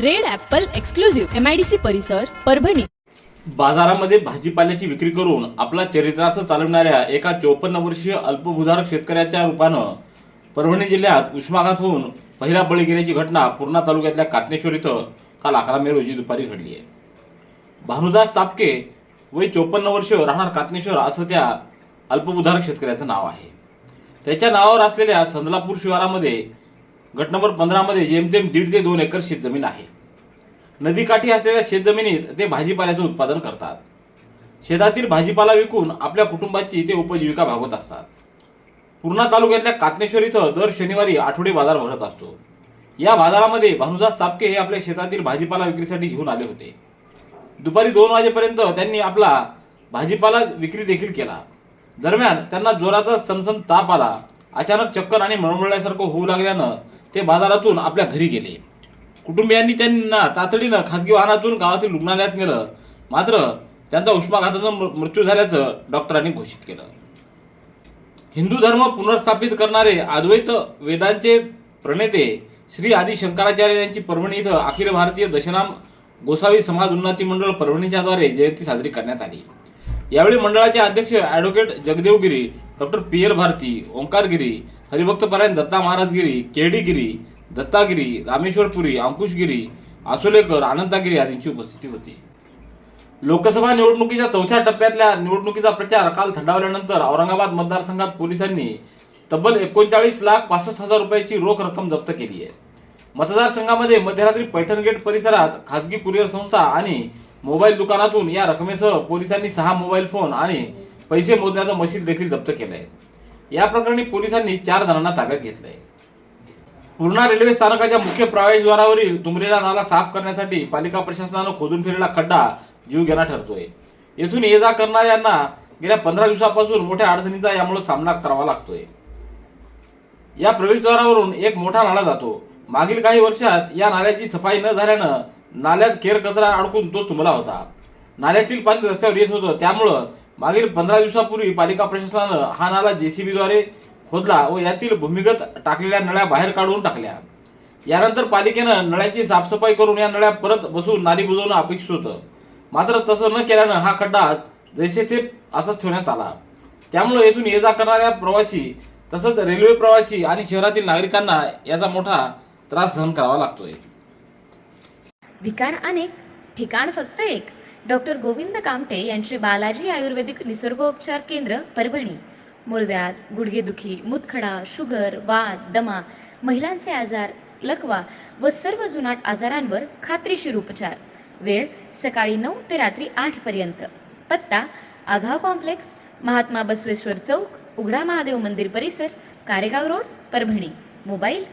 Red apple exclusive MIDC परिसर परभणी. बाजारामध्ये भाजीपाल्याची विक्री करून आपला चरित्रार्थ चालवणाऱ्या एका चोपन्न वर्षीय अल्पभूधारक शेतकऱ्याच्या रूपानं परभणी जिल्ह्यात उष्माघात होऊन पहिला बळी गेल्याची घटना पूर्णा तालुक्यातल्या कातनेश्वर इथं काल अकरा मे रोजी दुपारी घडली आहे. भानुदास चापके वय चोपन्न वर्ष राहणार कातनेश्वर असं त्या अल्पभूधारक शेतकऱ्याचं नाव आहे. त्याच्या नावावर असलेल्या संदलापूर शिवारामध्ये गट नंबर पंधरामध्ये जेमतेम दीड ते दोन एकर शेतजमीन आहे. नदीकाठी असलेल्या शेतजमिनीत ते भाजीपाल्याचं उत्पादन करतात. शेतातील भाजीपाला विकून आपल्या कुटुंबाची ते उपजीविका भागवत असतात. पूर्णा तालुक्यातल्या कातनेश्वर इथं दर शनिवारी आठवडी बाजार भरत असतो. या बाजारामध्ये भानुदास चापके हे आपल्या शेतातील भाजीपाला विक्रीसाठी घेऊन आले होते. दुपारी दोन वाजेपर्यंत त्यांनी आपला भाजीपाला विक्री देखील केला. दरम्यान त्यांना जोराचा सनसन ताप आला. अचानक चक्कर आणि मळमळल्यासारखं होऊ लागल्यानं ते बाजारातून आपल्या घरी गेले. कुटुंबियांनी त्यांना तातडीनं खासगी वाहनातून गावातील रुग्णालयात नेलं. मात्र त्यांचा उष्माघाताचा मृ- मृत्यू झाल्याचं डॉक्टरांनी घोषित केलं. हिंदू धर्म पुनर्स्थापित करणारे अद्वैत वेदांचे प्रणेते श्री आदी शंकराचार्य यांची परभणी इथं अखिल भारतीय दशनाम गोसावी समाज उन्नती मंडळ परभणीच्या द्वारे जयंती साजरी करण्यात आली. यावेळी मंडळाचे अध्यक्ष advocate Jagdevgiri doctor P L Bharati Omkargiri हरिभक्तपरायण Datta Maharajgiri Kedigiri Dattagiri Rameshwarpuri Ankushgiri Asolekar Anandagiri आदींची उपस्थिती होती. लोकसभा निवडणुकीच्या चौथ्या टप्प्यातल्या निवडणुकीचा प्रचार काल थंडावल्यानंतर औरंगाबाद मतदारसंघात पोलिसांनी तब्बल एकोणचाळीस लाख पासष्ट हजार रुपयाची रोख रक्कम जप्त केली आहे. मतदारसंघामध्ये मध्यरात्री पैठण गेट परिसरात खासगी कुरिअर संस्था आणि मोबाईल दुकानातून या रकमेसह पोलिसांनी सहा मोबाईल फोन आणि पैसे मोजण्याचं मशीन देखील जप्त केलं आहे या प्रकरणी पोलिसांनी चार जणांना ताब्यात घेतलं आहे पूर्णा रेल्वे स्थानकाच्या मुख्य प्रवेशद्वारावरील तुंबलेला नाला साफ करण्यासाठी पालिका प्रशासनानं खोदून फिरलेला खड्डा जीव घेणा ठरतोय. येथून ये जा करणाऱ्यांना गेल्या पंधरा दिवसापासून मोठ्या अडचणीचा यामुळे सामना करावा लागतोय. या प्रवेशद्वारावरून एक मोठा नाला जातो. मागील काही वर्षात या नाल्याची सफाई न झाल्यानं नाल्यात केर कचरा अडकून तो तुंबला होता. नाल्यातील पाणी रस्त्यावर येत होतं त्यामुळं मागील पंधरा दिवसापूर्वी पालिका प्रशासनानं हा नाला जेसीबीद्वारे खोदला व यातील भूमिगत टाकलेल्या नळ्या बाहेर काढून टाकल्या. यानंतर पालिकेनं नळ्याची साफसफाई करून या नळ्या परत बसून नाली बुजवणं अपेक्षित होतं. मात्र तसं न केल्यानं हा खड्डा जैसे ते असाच ठेवण्यात आला. त्यामुळे येथून ये जा करणाऱ्या प्रवासी तसंच रेल्वे प्रवासी आणि शहरातील नागरिकांना याचा मोठा त्रास सहन करावा लागतोय. विकार अनेक ठिकाण फक्त एक. डॉक्टर गोविंद कामटे यांचे बालाजी आयुर्वेदिक निसर्गोपचार केंद्र परभणी. मूळव्याध गुडघेदुखी मुतखडा शुगर वात दमा महिलांचे आजार लकवा व सर्व जुनाट आजारांवर खात्रीशीर उपचार. वेळ सकाळी नऊ ते रात्री आठ पर्यंत. पत्ता आघाव कॉम्प्लेक्स महात्मा बसवेश्वर चौक उघडा महादेव मंदिर परिसर Karegaon road Parbhani. Mobile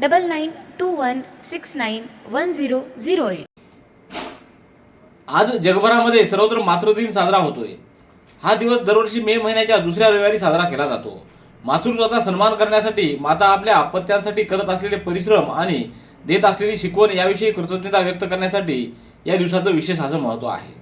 double nine two one six nine one zero zero eight. आज जगभरामध्ये सर्वत्र मातृदिन साजरा होतोय. हा दिवस दरवर्षी मे महिन्याच्या दुसऱ्या रविवारी साजरा केला जातो. मातृत्वाचा सन्मान करण्यासाठी माता आपल्या अपत्यांसाठी करत असलेले परिश्रम आणि देत असलेली शिकवण याविषयी कृतज्ञता व्यक्त करण्यासाठी या दिवसाचं विशेष असं महत्त्व आहे.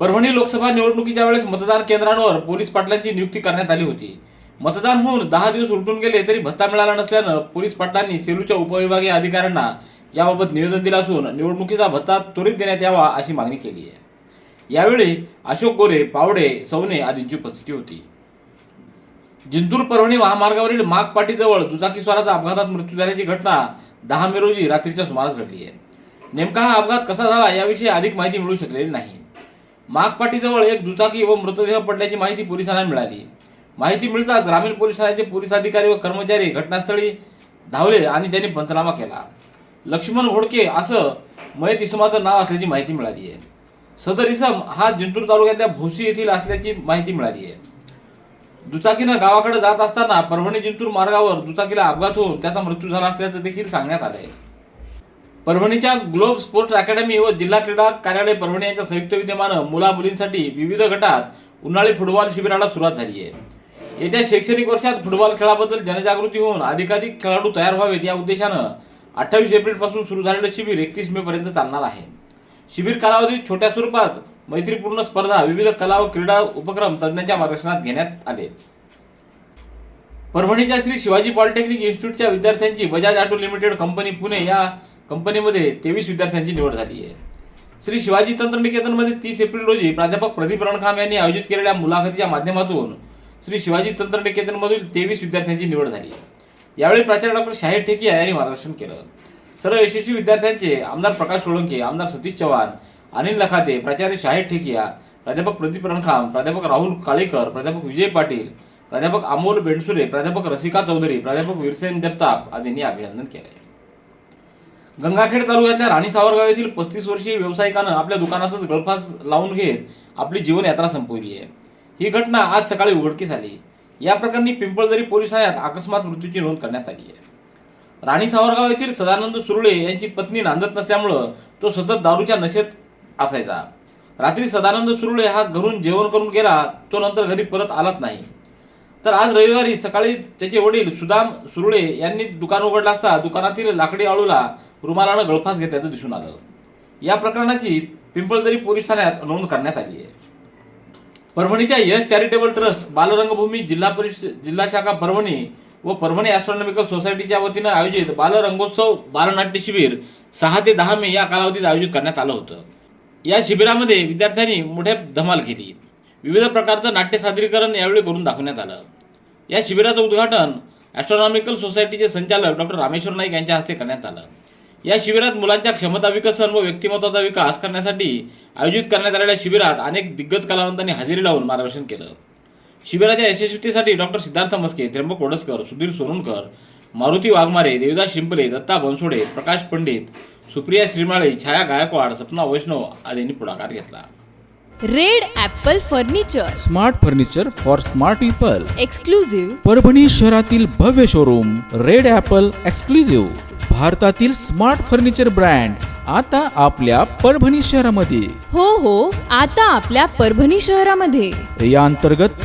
परभणी लोकसभा निवडणुकीच्या वेळेस मतदान केंद्रांवर पोलीस पाटलांची नियुक्ती करण्यात आली होती. मतदान होऊन दहा दिवस उलटून गेले तरी भत्ता मिळाला नसल्यानं पोलीस पाटलांनी सेलूच्या उपविभागीय अधिकाऱ्यांना याबाबत निवेदन दिलं असून निवडणुकीचा भत्ता त्वरित देण्यात यावा अशी मागणी केली आहे. यावेळी अशोक गोरे पावडे सवने आदींची उपस्थिती होती. जिंतूर परभणी महामार्गावरील माग पाटीजवळ दुचाकीस्वाराचा अपघातात मृत्यू झाल्याची घटना दहा मे रोजी रात्रीच्या सुमारास घडली आहे. नेमका हा अपघात कसा झाला याविषयी अधिक माहिती मिळू शकलेली नाही. मागपाटीजवळ एक दुचाकी व मृतदेह पडल्याची माहिती पोलिसांना मिळाली. माहिती मिळताच ग्रामीण पोलीस ठाण्याचे पोलीस अधिकारी व कर्मचारी घटनास्थळी धावले आणि त्यांनी पंचनामा केला. लक्ष्मण घोडके असं मयत इसमाचं नाव असल्याची माहिती मिळाली आहे. सदर इसम हा जिंतूर तालुक्यातल्या भोसी येथील असल्याची माहिती मिळाली आहे. दुचाकीनं गावाकडे जात असताना परभणी जिंतूर मार्गावर दुचाकीला अपघात होऊन त्याचा मृत्यू झाला असल्याचं देखील सांगण्यात आलं आहे. परभणीच्या ग्लोब स्पोर्ट्स अकॅडमी व जिल्हा क्रीडा कार्यालय परभणी यांच्या संयुक्त विद्यमानं मुला मुलींसाठी विविध गटात उन्हाळी फुटबॉल शिबिराला सुरुवात झाली आहे. येत्या शैक्षणिक वर्षात फुटबॉल खेळाबद्दल जनजागृती होऊन अधिकाधिक खेळाडू तयार व्हावेत या उद्देशानं अठ्ठावीस एप्रिलपासून सुरू झालेलं शिबिर एकतीस मे पर्यंत चालणार आहे. शिबिर कालावधीत छोट्या स्वरूपात मैत्रीपूर्ण स्पर्धा विविध कला व क्रीडा उपक्रम तज्ज्ञांच्या मार्गदर्शनात घेण्यात आले. परभणीच्या श्री शिवाजी पॉलिटेक्निक इन्स्टिट्यूटच्या विद्यार्थ्यांची Bajaj auto limited company Pune या कंपनीमध्ये तेवीस विद्यार्थ्यांची निवड झाली आहे. श्री शिवाजी तंत्रनिकेतनमध्ये तीस एप्रिल रोजी प्राध्यापक प्रदीप रणखाम यांनी आयोजित केलेल्या मुलाखतीच्या माध्यमातून श्री शिवाजी तंत्रनिकेतनमधील तेवीस विद्यार्थ्यांची निवड झाली. यावेळी प्राचार्य डॉक्टर शाहीर ठेकिया यांनी मार्गदर्शन केलं. सर्व यशस्वी विद्यार्थ्यांचे आमदार प्रकाश सोळंके आमदार सतीश चव्हाण अनिल लखाते प्राचार्य शाहीर ठेकिया प्राध्यापक प्रदीप रणखाम प्राध्यापक राहुल काळेकर प्राध्यापक विजय पाटील प्राध्यापक अमोल बेंडसुरे प्राध्यापक रसिका चौधरी प्राध्यापक वीरसेन जगताप आदींनी अभिनंदन केले. गंगाखेड तालुक्यातल्या राणी सावरगाव येथील पस्तीस वर्षीय व्यावसायिकानं आपल्या दुकानातच गळफास लावून घेत आपली जीवनयात्रा संपवली आहे. ही घटना आज सकाळी उघडकीस आली. या प्रकरणी पिंपळदरी पोलीस ठाण्यात अकस्मात मृत्यूची नोंद करण्यात आली आहे. राणी सावरगाव येथील सदानंद सुरळे यांची पत्नी नांदत नसल्यामुळं तो सतत दारूच्या नशेत असायचा. रात्री सदानंद सुरळे हा घरून जेवण करून गेला तो नंतर घरी परत आलाच नाही. तर आज रविवारी सकाळी त्याचे वडील सुदाम सुरळे यांनी दुकान उघडलं असता दुकानातील लाकडी आळूला रुमालानं गळफास घेतल्याचं दिसून आलं. या प्रकरणाची पिंपळदरी पोलीस ठाण्यात नोंद करण्यात आली आहे. परभणीच्या यश चॅरिटेबल ट्रस्ट बालरंगभूमी जिल्हा परिषद जिल्हा शाखा परभणी व परभणी ॲस्ट्रॉनॉमिकल सोसायटीच्या वतीनं आयोजित बालरंगोत्सव बालनाट्य शिबिर सहा ते दहा मे या कालावधीत आयोजित करण्यात आलं होतं. या शिबिरामध्ये विद्यार्थ्यांनी मोठ्या धमाल केली. विविध प्रकारचं नाट्य सादरीकरण यावेळी करून दाखवण्यात आलं. या शिबिराचं उद्घाटन ॲस्ट्रॉनॉमिकल सोसायटीचे संचालक डॉक्टर रामेश्वर नाईक यांच्या हस्ते करण्यात आलं. या शिबिरात मुलांच्या क्षमता विकसन व व्यक्तिमत्वाचा विकास करण्यासाठी आयोजित करण्यात आलेल्या शिबिरात अनेक दिग्गज कलावंतांनी हजेरी लावून मार्गदर्शन केलं. शिबिराच्या यशस्वीतेसाठी डॉक्टर सिद्धार्थ मस्के त्र्यंबक ओडसकर सुधीर सोनूनकर मारुती वाघमारे देवदास शिंपले दत्ता बनसोडे प्रकाश पंडित सुप्रिया श्रीमाळे छाया गायकवाड सपना वैष्णव आदींनी पुढाकार घेतला. Red Apple furniture. Smart furniture for smart people. Exclusive Parbhani शहरातील भव्य शोरूम रेड ॲपल एक्सक्लुझिव्ह. भारतातील स्मार्ट फर्निचर ब्रँड आता आपल्या परभणी शहरामध्ये. हो हो आता आपल्या परभणी शहरामध्ये. या अंतर्गत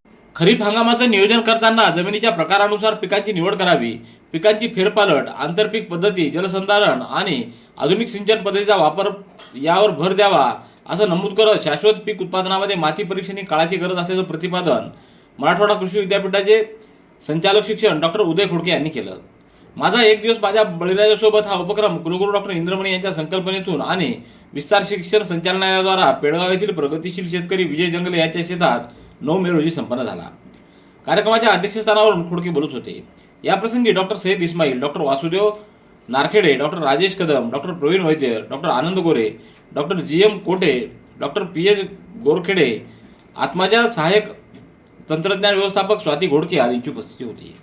खरीप हंगामाचं नियोजन करताना जमिनीच्या प्रकारानुसार पिकांची निवड करावी पिकांची फेरपालट आंतरपीक पद्धती जलसंधारण आणि आधुनिक सिंचन पद्धतीचा वापर यावर भर द्यावा असं नमूद करत शाश्वत पीक उत्पादनामध्ये माती परीक्षण ही काळाची गरज असल्याचं प्रतिपादन मराठवाडा कृषी विद्यापीठाचे संचालक शिक्षण डॉक्टर उदय खोडके यांनी केलं. माझा एक दिवस माझ्या बळीराजासोबत हा उपक्रम कुलगुरू डॉक्टर इंद्रमणी यांच्या संकल्पनेतून आणि विस्तार शिक्षण संचालनालयाद्वारा पेडगाव येथील प्रगतिशील शेतकरी विजय जंगले यांच्या शेतात नऊ मे रोजी संपन्न झाला. कार्यक्रमाच्या अध्यक्षस्थानावरून खुडके बोलत होते. याप्रसंगी doctor Saiyad Ismail doctor Vasudev Narkhede doctor Rajesh Kadam doctor Pravin Vaidya doctor Anand Gore doctor G M Kote doctor P H Gorkhede आत्माच्या सहाय्यक तंत्रज्ञान व्यवस्थापक स्वाती घोडके आदींची उपस्थिती होती.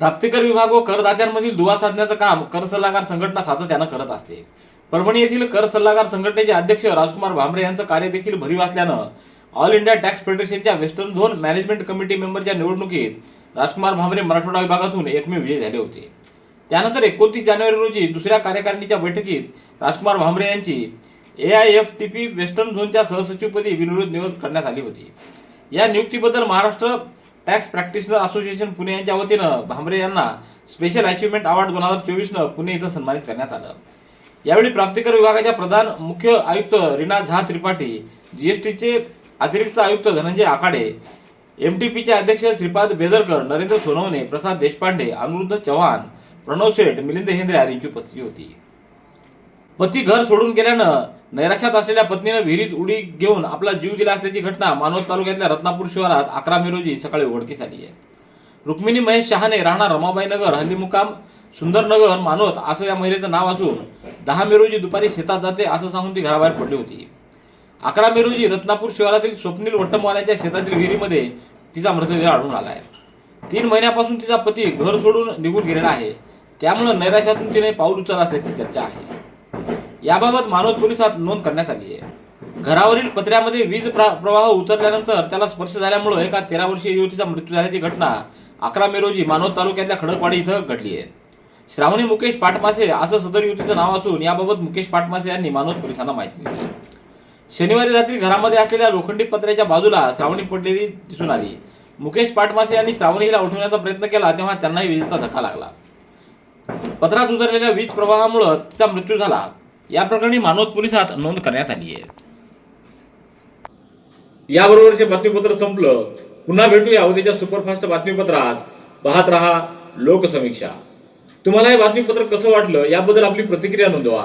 प्राप्तिकर विभाग व करदात्यांमधील दुवा साधण्याचं काम कर सल्लागार संघटना सातत्यानं करत असते. परभणी येथील कर सल्लागार संघटनेचे अध्यक्ष राजकुमार भांबरे यांचं कार्य देखील भरीव असल्यानं ऑल इंडिया टॅक्स फेडरेशनच्या वेस्टर्न झोन मॅनेजमेंट कमिटी मेंबरच्या निवडणुकीत राजकुमार भांबरे मराठवाडा विभागातून एकमेव विजयी झाले होते. त्यानंतर एकोणतीस जानेवारी रोजी दुसऱ्या कार्यकारिणीच्या बैठकीत राजकुमार भांबरे यांची A I F T P western झोनच्या सहसचिवपदी बिनविरोध निवड करण्यात आली होती. या नियुक्तीबद्दल Maharashtra tax practitioner association Pune यांच्या वतीनं भांबरे यांना स्पेशल अचिव्हमेंट अवॉर्ड दोन हजार चोवीसनं पुणे इथं सन्मानित करण्यात आलं. यावेळी प्राप्तिकर विभागाच्या प्रधान मुख्य आयुक्त रीना झा त्रिपाठी जीएसटीचे अतिरिक्त आयुक्त धनंजय आखाडे एमटीपीचे अध्यक्ष श्रीपाद बेदरकर नरेंद्र सोनवणे प्रसाद देशपांडे अनिरुद्ध चव्हाण प्रणव शेठ मिलिंद हेंद्रे आदींची उपस्थिती होती. पती घर सोडून गेल्यानं नैराश्यात असलेल्या पत्नीनं विहिरीत उडी घेऊन आपला जीव दिला असल्याची घटना मानवत तालुक्यातल्या रत्नापूर शहरात अकरा मे रोजी सकाळी उघडकीस आली आहे. रुक्मिणी महेश शहाने राहणार रमाबाई नगर हल्ली मुकाम सुंदरनगर मानवत असं या महिलेचं नाव असून दहा मे रोजी दुपारी शेतात जाते असं सांगून ती घराबाहेर पडली होती. अकरा मे रोजी रत्नापूर शहरातील स्वप्नील वट्टमवाल्याच्या शेतातील विहिरीमध्ये तिचा मृतदेह आढळून आला आहे. तीन महिन्यापासून तिचा पती घर सोडून निघून गेलेला आहे. त्यामुळे नैराश्यातून तिने पाऊल उचल असल्याची चर्चा आहे. याबाबत मानवत पोलिसात नोंद करण्यात आली आहे. घरावरील पत्र्यामध्ये वीज प्र- प्रवाह उतरल्यानंतर त्याला स्पर्श झाल्यामुळे एका तेरा वर्षीय युवतीचा मृत्यू झाल्याची घटना अकरा मे रोजी मानवत तालुक्यातल्या खडकवाडी इथं घडली आहे. श्रावणी मुकेश पाटमासे असं सदर युवतीचं नाव असून याबाबत मुकेश पाटमासे यांनी मानवत पोलिसांना माहिती दिली शनिवारी रात्री घरामध्ये असलेल्या लोखंडी पत्र्याच्या बाजूला श्रावणी पडलेली दिसून आली. मुकेश पाटमासे यांनी श्रावणीला उठवण्याचा प्रयत्न केला तेव्हा त्यांनाही विजेचा धक्का लागला. पत्रात उतरलेल्या वीज प्रवाहामुळे तिचा मृत्यू झाला. या प्रकरणी मानवत पोलिसात नोंद करण्यात आली आहे. याबरोबरचे बातमीपत्र संपलं. पुन्हा भेटूया उद्याच्या सुपरफास्ट बातमीपत्रात. पाहत रहा लोकसमीक्षा. तुम्हाला हे बातमीपत्र कसं वाटलं याबद्दल आपली प्रतिक्रिया नोंदवा.